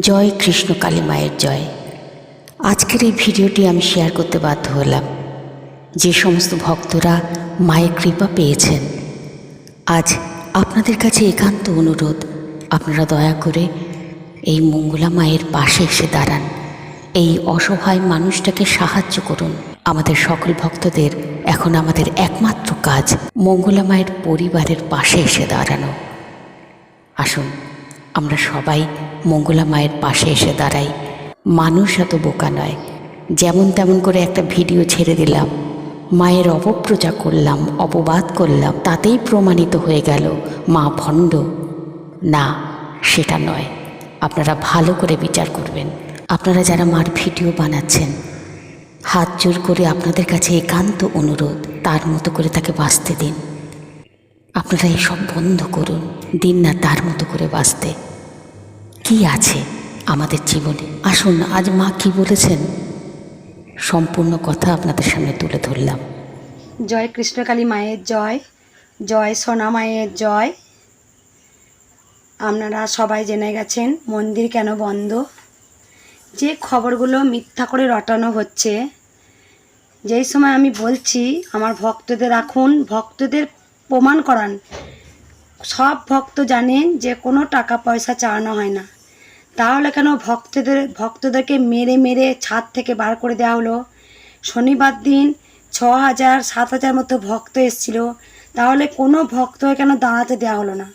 জয় কৃষ্ণ কালী মায়ের জয়। আজকের এই ভিডিওটি আমি শেয়ার করতে বাধ্য হলাম। যে সমস্ত ভক্তরা মায়ের কৃপা পেয়েছেন, আজ আপনাদের কাছে একান্ত অনুরোধ, আপনারা দয়া করে এই মঙ্গলা মায়ের পাশে এসে দাঁড়ান। এই অসহায় মানুষটাকে সাহায্য করুন। আমাদের সকল ভক্তদের এখন আমাদের একমাত্র কাজ মঙ্গলা মায়ের পরিবারের পাশে এসে দাঁড়ানো। আসুন, আমরা সবাই মঙ্গলা মায়ের পাশে এসে দাঁড়াই। মানুষ এত বোকা নয়। যেমন তেমন করে একটা ভিডিও ছেড়ে দিলাম। মায়ের অপপ্রচার করলাম, অপবাদ করলাম, তাতেই প্রমাণিত হয়ে গেল মা ভণ্ড। না, সেটা নয়। আপনারা ভালো করে বিচার করবেন। আপনারা যারা মার ভিডিও বানাচ্ছেন, হাত জোর করে আপনাদের কাছে একান্ত অনুরোধ, তার মতো করে তাকে বাঁচতে দিন। আপনারা এসব বন্ধ করুন, দিন না তার মতো করে বাঁচতে। কি আছে আমাদের জীবনে? আসুন, আজ মা কি বলেছেন? সম্পূর্ণ কথা আপনাদের সামনে তুলে ধরলাম। জয় কৃষ্ণকালী মায়ের জয় জয় সোনা মায়ের জয়। আপনারা সবাই জেনে গেছেন মন্দির কেন বন্ধ। যে খবরগুলো মিথ্যা করে রটানো হচ্ছে, যেই সময় আমি বলছি, আমার ভক্তদের রাখুন, ভক্তদের প্রমাণ করান। সব ভক্ত জানেন যে কোনো টাকা পয়সা চাওয়ানো হয় না। তাহলে কেন ভক্তদের ভক্তদেরকে মেরে মেরে ছাদ থেকে বার করে দেওয়া হলো? শনিবার দিন ছ হাজার সাত হাজার মতো ভক্ত এসেছিল। তাহলে কোনো ভক্ত কেন দাঁড়াতে দেওয়া হলো না?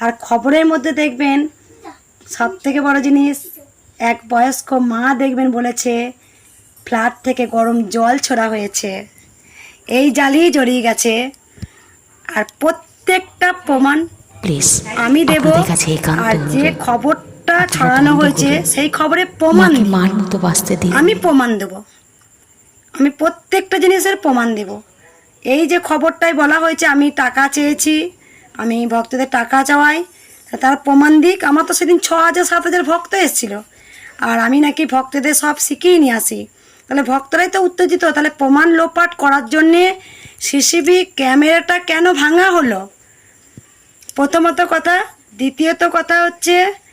আর খবরের মধ্যে দেখবেন সব থেকে বড় জিনিস এক বয়স্ক মা দেখবেন বলেছে ফ্ল্যাট থেকে গরম জল ছোড়া হয়েছে। এই জালেই জড়িয়ে গেছে। আর প্রত্যেকটা প্রমাণ প্লিজ আমি দেব আর যে অনুরোধ। খবরটা ছড়ানো হয়েছে সেই খবরে প্রমাণ মার মতো বাঁচতে দিন। আমি প্রমাণ দেব। আমি প্রত্যেকটা জিনিসের প্রমাণ দেব। এই যে খবরটাই বলা হয়েছে আমি টাকা চেয়েছি আমি ভক্তদের টাকা চাওয়াই তার প্রমাণ দিক। আমার তো সেদিন ছ হাজার সাত হাজার ভক্ত এসেছিল। আর আমি নাকি ভক্তদের সব শিখিয়ে নিয়ে আসি। তাহলে ভক্তরাই তো উত্তেজিত। তাহলে প্রমাণ লোপাট করার জন্যে সিসিবি ক্যামেরাটা কেন ভাঙা হলো? প্রথমত কথা। দ্বিতীয়ত কথা হচ্ছে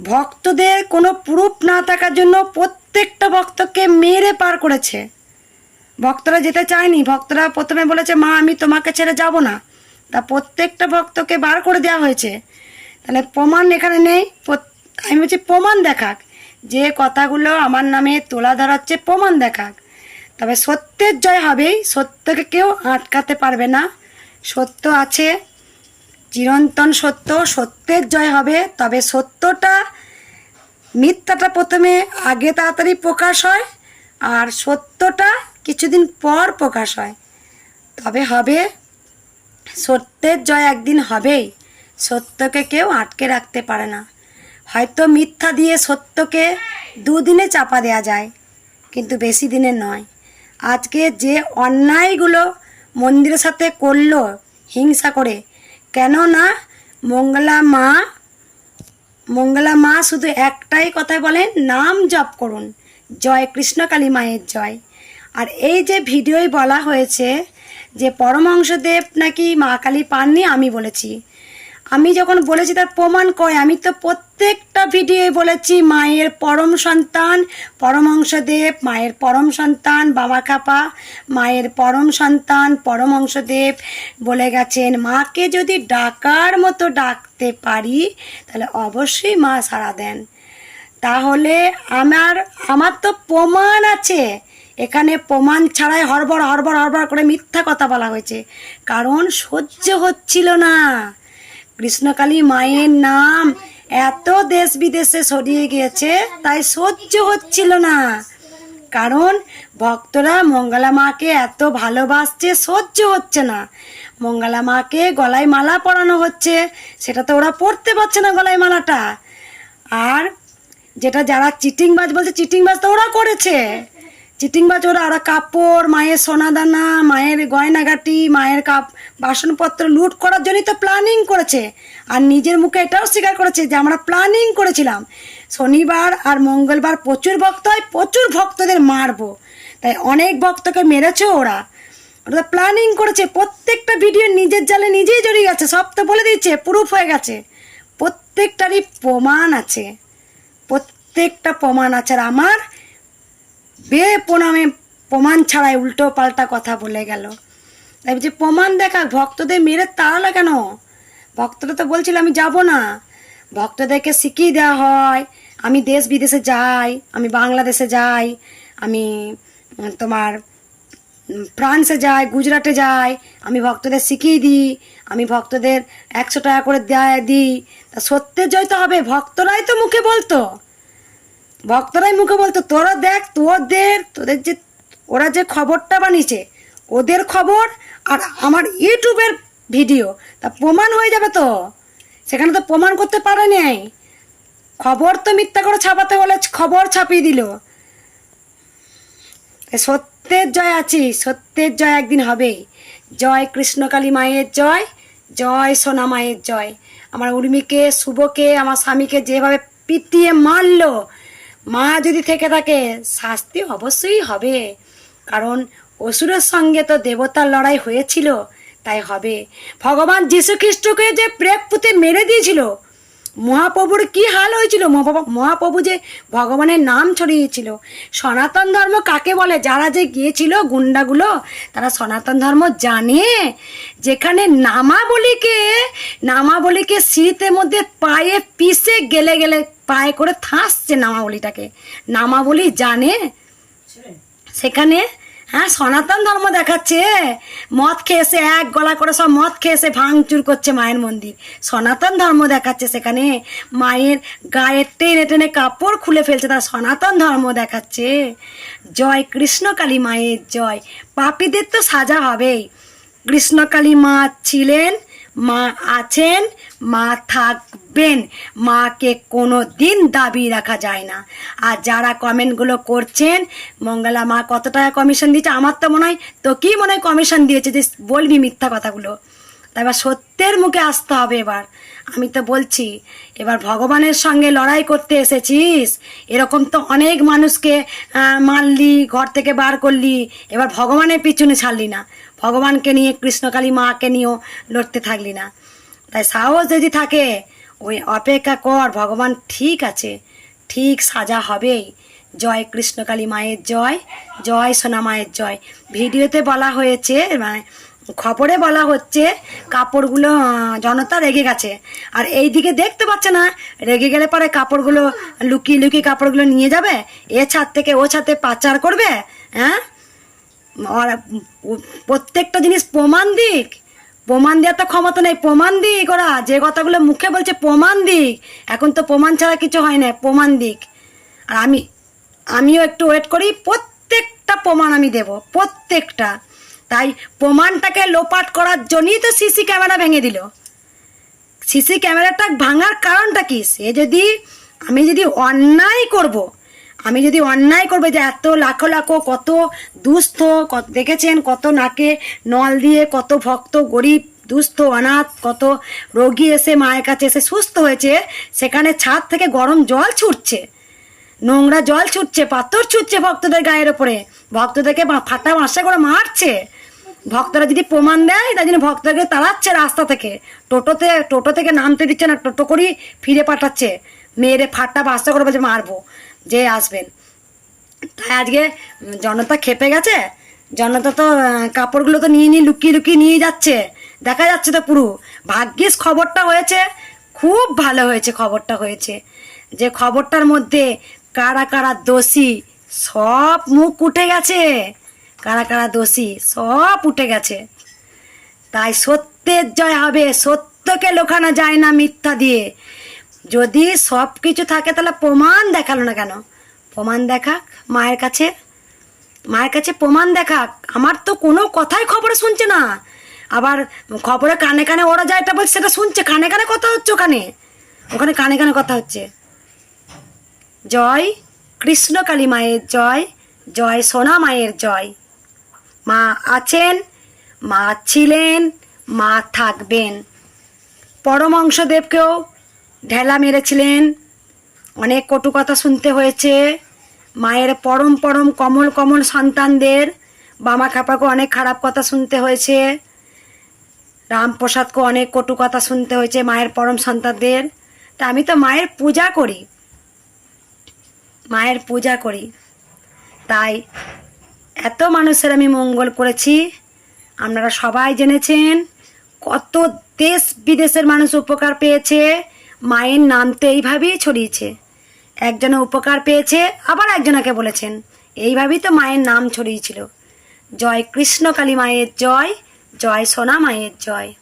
ভক্তদের কোনো প্রুফ না থাকার জন্য প্রত্যেকটা ভক্তকে মেরে পার করেছে। ভক্তরা যেতে চায়নি। ভক্তরা প্রথমে বলেছে, মা, আমি তোমাকে ছেড়ে যাব না। তা প্রত্যেকটা ভক্তকে বার করে দেওয়া হয়েছে। তাহলে প্রমাণ এখানে নেই। আমি বলছি, প্রমাণ দেখাক। যে কথাগুলো আমার নামে তোলা ধরাচ্ছে, প্রমাণ দেখাক। তবে সত্যের জয় হবেই। সত্যকে কেউ আটকাতে পারবে না। সত্য আছে। চিরন্তন সত্য, সত্যের জয় হবে। তবে সত্যটা, মিথ্যাটা প্রথমে আগে তাড়াতাড়ি প্রকাশ হয় আর সত্যটা কিছুদিন পর প্রকাশ হয়। তবে হবে, সত্যের জয় একদিন হবেই। সত্যকে কেউ আটকে রাখতে পারে না। হয়তো মিথ্যা দিয়ে সত্যকে দুদিনে চাপা দেওয়া যায়, কিন্তু বেশি দিনে নয়। আজকে যে অন্যায়গুলো মন্দিরের সাথে করল হিংসা করে কেন না মঙ্গলা মা মঙ্গলা মা শুধু একটাই কথাই বলেন, নাম জপ করুন। জয় কৃষ্ণ কালী মায়ের জয়। আর এই যে ভিডিওয় বলা হয়েছে যে পরমহংসদেব নাকি মা কালী পাননি আমি বলেছি। আমি যখন বলেছি তার প্রমাণ কয়, আমি তো প্রত্যেকটা ভিডিওয়ে বলেছি, মায়ের পরম সন্তান পরমহংসদেব মায়ের পরম সন্তান, বাবা কাপা, মায়ের পরম সন্তান পরমহংসদেব বলে গেছেন, মাকে যদি ডাকার মতো ডাকতে পারি, তাহলে অবশ্যই মা সাড়া দেন। তাহলে আমার আমার তো প্রমাণ আছে। এখানে প্রমাণ ছাড়াই হরবর হরবর হরবর করে মিথ্যা কথা বলা হয়েছে। কারণ সহ্য হচ্ছিল না। কৃষ্ণকালী মায়ের নাম। এত দেশ বিদেশে ছড়িয়ে গিয়েছে, তাই সহ্য হচ্ছিল না। কারণ ভক্তরা মঙ্গলা মাকে এত ভালোবাসছে, সহ্য হচ্ছে না। মঙ্গলা মাকে গলায় মালা পরানো হচ্ছে, সেটা তো ওরা পড়তে পারছে না গলায় মালাটা। আর যেটা যারা চিটিংবাজ বলছে, চিটিংবাজ তো ওরা করেছে। চিটিংবাজ ওরা ওরা কাপড়, মায়ের সোনাদানা, মায়ের গয়নাগাটি, মায়ের কাপ বাসনপত্র লুট করার জন্যই তো প্ল্যানিং করেছে। আর নিজের মুখে এটাও স্বীকার করেছে যে আমরা প্ল্যানিং করেছিলাম। শনিবার আর মঙ্গলবার প্রচুর ভক্ত হয়, প্রচুর ভক্তদের মারবো। তাই অনেক ভক্তকে মেরেছে ওরা। ওরা প্ল্যানিং করেছে, প্রত্যেকটা ভিডিও নিজের জালে নিজেই জড়িয়ে গেছে সব তো বলে দিচ্ছে প্রুফ হয়ে গেছে। প্রত্যেকটারই প্রমাণ আছে। প্রত্যেকটা প্রমাণ আছে। আর আমার বে প্রণামে প্রমাণ ছাড়াই উল্টো পাল্টা কথা বলে গেল। তাই যে প্রমাণ দেখা, ভক্তদের মেরে তাড়ালো কেন? ভক্তরা তো বলছিল, আমি যাব না। ভক্তদেরকে শিখিয়ে দেওয়া হয়, আমি দেশ বিদেশে যাই, আমি বাংলাদেশে যাই, আমি, তোমার, ফ্রান্সে যাই, গুজরাটে যাই, আমি ভক্তদের শিখিয়ে দিই, আমি ভক্তদের একশো টাকা করে দেয় দিই। তা সত্যের জয় তো হবে, ভক্তরাই তো মুখে বলতো। ভক্তরাই মুখে বলতো, তোরা দেখ, তোদের তোদের যে, ওরা যে খবরটা বানিয়েছে, ওদের খবর আর আমার ইউটিউবের ভিডিও, তা প্রমাণ হয়ে যাবে তো। সেখানে তো প্রমাণ করতে পারে নাই। খবর তো মিথ্যা করে ছাপাতে বলে খবর ছাপিয়ে দিল। সত্যের জয় আছি, সত্যের জয় একদিন হবেই জয় কৃষ্ণকালী মায়ের জয় জয় সোনা মায়ের জয়। আমার উর্মিকে, শুভকে, আমার স্বামীকে যেভাবে পিটিয়ে মারলো মা যদি থেকে থাকে, শাস্তি অবশ্যই হবে। কারণ অসুরের সঙ্গে তো দেবতার লড়াই হয়েছিল, তাই হবে। ভগবান যীশু খ্রিস্টকে যে প্রেক পুঁতে মেরে দিয়েছিল মহাপ্রভুর কি হাল হয়েছিল? মহাপ্রভু- যে ভগবানের নাম ছড়িয়েছিল সনাতন ধর্ম কাকে বলে? যারা যে গিয়েছিল গুন্ডাগুলো তারা সনাতন ধর্ম জানে। যেখানে নামাবলিকে নামাবলিকে শীতের মধ্যে পায়ে পিষে গেলে গেলে পায়ে করে থাসছে নামাবলিটাকে। নামাবলি জানে। সেখানে হ্যাঁ সনাতন ধর্ম দেখাচ্ছে। মদ খেয়েছে, এক গলা করে সব মদ খেয়েছে, ভাঙচুর করছে মায়ের মন্দির। সনাতন ধর্ম দেখাচ্ছে সেখানে। মায়ের গায়ের টেনে টেনে কাপড় খুলে ফেলছে তার সনাতন ধর্ম দেখাচ্ছে। জয় কৃষ্ণকালী মায়ের জয়। পাপীদের তো সাজা হবেই। কৃষ্ণকালী মা ছিলেন মা আছেন, মা থাকবেন। মাকে কোনো দিন দাবি রাখা যায় না। আর যারা কমেন্টগুলো করছেন, মঙ্গলা মা কত টাকা কমিশন দিয়েছে? আমার তো মনে হয় তো কি মনে হয় কমিশন দিয়েছে যে বলবি মিথ্যা কথাগুলো। এবার সত্যের মুখে আসতে হবে এবার। আমি তো বলছি, এবার ভগবানের সঙ্গে লড়াই করতে এসেছিস। এরকম তো অনেক মানুষকে মারলি, ঘর থেকে বার করলি। এবার ভগবানের পিছনে ছাড়লি না। ভগবানকে নিয়ে, কৃষ্ণকালী মাকে নিয়েও লড়তে থাকলি না। তাই সাহস যদি থাকে, ওই অপেক্ষা কর, ভগবান ঠিক আছে, ঠিক সাজা হবেই। জয় কৃষ্ণকালী মায়ের জয় জয় সোনা মায়ের জয়। ভিডিওতে বলা হয়েছে মানে খবরে বলা হচ্ছে, কাপড়গুলো জনতা রেগে গেছে। আর এই দিকে দেখতে পাচ্ছে না, রেগে গেলে পরে কাপড়গুলো লুকিয়ে লুকিয়ে কাপড়গুলো নিয়ে যাবে, এ ছাদ থেকে ও ছাদে পাচার করবে হ্যাঁ? প্রত্যেকটা জিনিস প্রমাণ দিক। প্রমাণ দেওয়ার তো ক্ষমতা নেই, প্রমাণ দিক ওরা। যে কথাগুলো মুখে বলছে, প্রমাণ দিক। এখন তো প্রমাণ ছাড়া কিছু হয় না, প্রমাণ দিক। আর আমি, আমিও একটু ওয়েট করি, প্রত্যেকটা প্রমাণ আমি দেব, প্রত্যেকটা। তাই প্রমাণটাকে লোপাট করার জন্যই তো সিসি ক্যামেরা ভেঙে দিল। সিসি ক্যামেরাটা ভাঙার কারণটা কি? সে যদি, আমি যদি অন্যায় করব। আমি যদি অন্যায় করব, যে এত লাখো লাখো, কত দুস্থ দেখেছেন কত নাকে নল দিয়ে কত ভক্ত গরিব, দুস্থ, অনাথ, কত রোগী এসে মায়ের কাছে এসে সুস্থ হয়েছে, সেখানে ছাদ থেকে গরম জল ছুটছে। নোংরা জল ছুটছে, পাথর ছুটছে ভক্তদের গায়ের ওপরে। ভক্তদেরকে ফাটা মাসা করে মারছে। ভক্তরা যদি প্রমাণ দেয় তাই জন্য ভক্তদেরকে তাড়াচ্ছে রাস্তা থেকে। টোটোতে, টোটো থেকে নামতে দিচ্ছে না, টোটো করেই ফিরে পাঠাচ্ছে। মেয়েরে ফাটা বাসা করে বলছে, মারবো। যে আসবেন। তাই আজকে জনতা খেপে গেছে। জনতা তো কাপড়গুলো তো নিয়ে নিয়ে লুকিয়ে লুকিয়ে নিয়ে যাচ্ছে। দেখা যাচ্ছে তো পুরো। ভাগ্যিস খবরটা হয়েছে, খুব ভালো হয়েছে খবরটা হয়েছে। যে খবরটার মধ্যে কারা কারা দোষী, সব মুখ উঠে গেছে। কারা কারা দোষী, সব উঠে গেছে। তাই সত্যের জয় হবে, সত্যকে লোকানো যায় না মিথ্যা দিয়ে। যদি সব কিছু থাকে, তাহলে প্রমাণ দেখাল না কেন? প্রমাণ দেখাক, মায়ের কাছে মায়ের কাছে প্রমাণ দেখাক। আমার তো কোনো কথাই খবরে শুনছে না। আবার খবরে কানে কানে ওরা যায় এটা বলছে, সেটা শুনছে। কানে কানে কথা হচ্ছে ওখানে। ওখানে কানে কানে কথা হচ্ছে। জয় কৃষ্ণ কালী মায়ের জয় জয় সোনা মায়ের জয়। মা আছেন, মা ছিলেন, মা থাকবেন। পরমংশদেবকেও ঢেলা মেরেছিলেন। অনেক কটু কথা শুনতে হয়েছে। মায়ের পরম পরম কমল কমল সন্তানদের বামা খাপাকে অনেক খারাপ কথা শুনতে হয়েছে। রামপ্রসাদকে অনেক কটু কথা শুনতে হয়েছে মায়ের পরম সন্তানদের। তা আমি তো মায়ের পূজা করি। মায়ের পূজা করি। তাই এত মানুষের আমি মঙ্গল করেছি। আপনারা সবাই জেনেছেন কত দেশ বিদেশের মানুষ উপকার পেয়েছে। মায়ের নাম তো এইভাবেই ছড়িয়েছে। একজনে উপকার পেয়েছে, আবার একজনাকে বলেছেন, এইভাবেই তো মায়ের নাম ছড়িয়েছিল। জয় কৃষ্ণ কালী মায়ের জয় জয় সোনা মায়ের জয়।